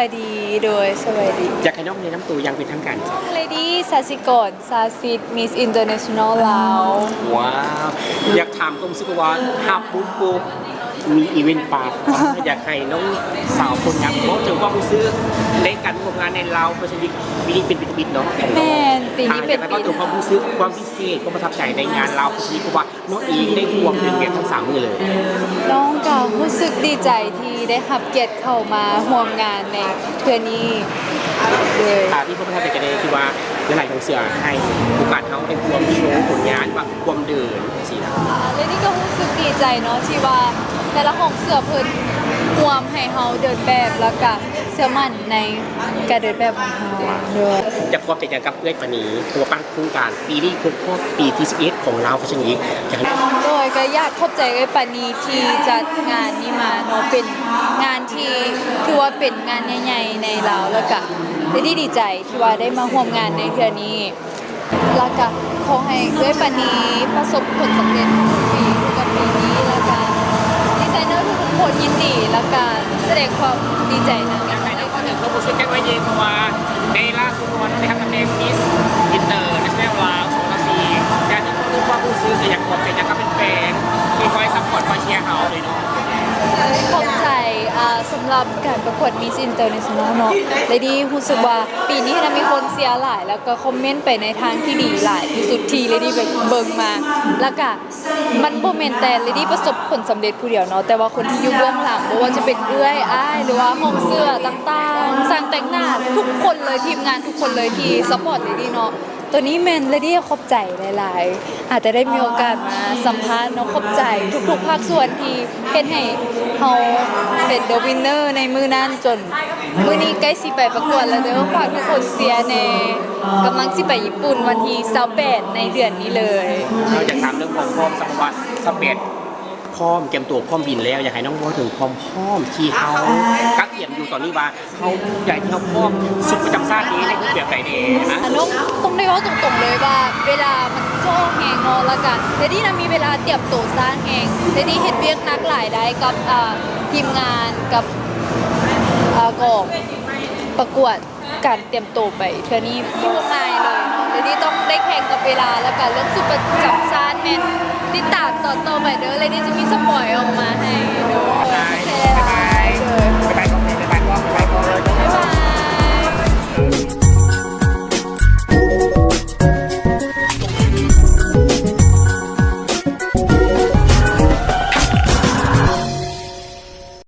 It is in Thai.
ายดีโดยสวัสดีอยากให้น้องในน้ำตัวอยังเป็นทางการเลดี้ซาสิกรซาซิดมิสอินเตอร์เนชั่นแนลลาวว้าว อยากถามตรงสึกว่าฮับปุ๊บปุ๊บ มีอีเวนต์ปาร์ตอยากให้น้องสาวคนยังเพราะเจอว่าผู้ซื้อในการร่วมงานในเราวประชันปีนี้เป็นปีบิดเนาะแม่นปีนี้เป็นอ่าปีอยากให้เจอความผู้ซื้อความพิเศษความประทับใจในงานเราวประชันเพราะว่าน้องเองได้รวมเป็นเกียรติทั้งสามมือเลย น้องก็รู้สึกดีใจที่ได้รับเกียรติเข้ามาร่วมงานในเทือนี้เลยอ่าที่ผมประทับใจกันเลยคือว่าหลายๆของเสือให้โอกาสเขาได้รวมโชว์ผลงานว่าความเดินสินะเลดี้ก็รู้สึกดีใจเนาะที่ว่า แต่ละห้องเสื้อเพิ่นรวมให้เฮาเดินแบบแล้วก็เสื้อมั่นในการเดินแบบของเฮาด้วยจะความเป็นอย่างกับเอื้อยปานีตัวปั้นโครงการปีนี้ครบรอบปีที่11ของเราวประชันอีกอยากให้โดยก็อยากขอบใจไอ้ปานีที่จัดงานนี้มาเนาะเป็นงานที่ถือว่าเป็นงานใหญ่ๆในลาแล้วก็ได้ดีดีใจที่ว่าได้มาร่วมงานในเทือนี้แล้วก็ขอให้ด้วยปานีประสบผลสำเร็จทุกปีกับปีนี้แล้วก็ดีไซเนอร์ทุกๆ คนยินดีแล้วก็แสดงความดีใจนะ อยากให้ทุกคนหนึ่งเขาบอกซื้อแก้วเย็นเพราะว่าในล่าสุดวันนี้ครับตำแหน่งมิสำหรับการประกวด Miss International เนาะเลยดีรู้สึกว่าปีนี้นะมีคนเสียหลาย แล้วก็คอมเมนต์ไปในทางที่ดีหลายที่สุดทีเลยดีไปเบิ่งมา แล้วก็มันบ่แม่นแต่เลยดีประสบผลสำเร็จผู้เดียวเนาะแต่ว่าคนที่อยู่เบื้องหลังบ่ว่าจะเป็นเอื้อยอ้ายหรือว่าห้องเสื้อต่างๆสั่งแต่งหน้าทุกคนเลยทีมงานทุกคนเลยที่ซัพพอร์ตเลยดีเนาะ ตัวนี้แมนเลยที่ขอบใจหลาย ๆ อาจจะได้มีโอกาสมาสัมภาษณ์เนาะขอบใจ ทุก ๆ ภาคส่วนที่เฮ็ดให้เฮาเป็นเดอะวินเนอร์ในมือนั้นจน มือนี้ใกล้สิไปประกวดแล้วเด้อฝากทุกคนเสียร์แน่กำลังสิไปญี่ปุ่นวันที่28ในเดือนนี้เลย เราจะถามเรื่องความพร้อมสำหรับว่าสเปด พร้อมเตรียมตัวพร้อมบินแล้วอยากให้น้องบอกถึงความพร้อมที่เขากักเกียมอยู่ตอนนี้ว่าเขาใหญ่ที่เขาพร้อมสุดประจำชาตินี้ในรูปแบบไหนเดีนะอันนกต้องได้เว่าตรงๆเลยว่า เวลามันโชว์แหงเนอะละกันเดดดี้นะมีเวลาเตรียมตัวสร้างแหงเดดดี้เฮ็ดเวียกหนักหลายได้กับอ่าทีมงานกับอ่ากองประกวดการเตรียมตัวไปเทื่อนี้ที่พวกนายเลยเนาะเดดดี้ต้องได้แข่งกับเวลาแล้วก็เรื่องสุดประจำชาติแม่น ติดตามต่อๆไปเด้อเลยนี่จะมีสปอยออกมา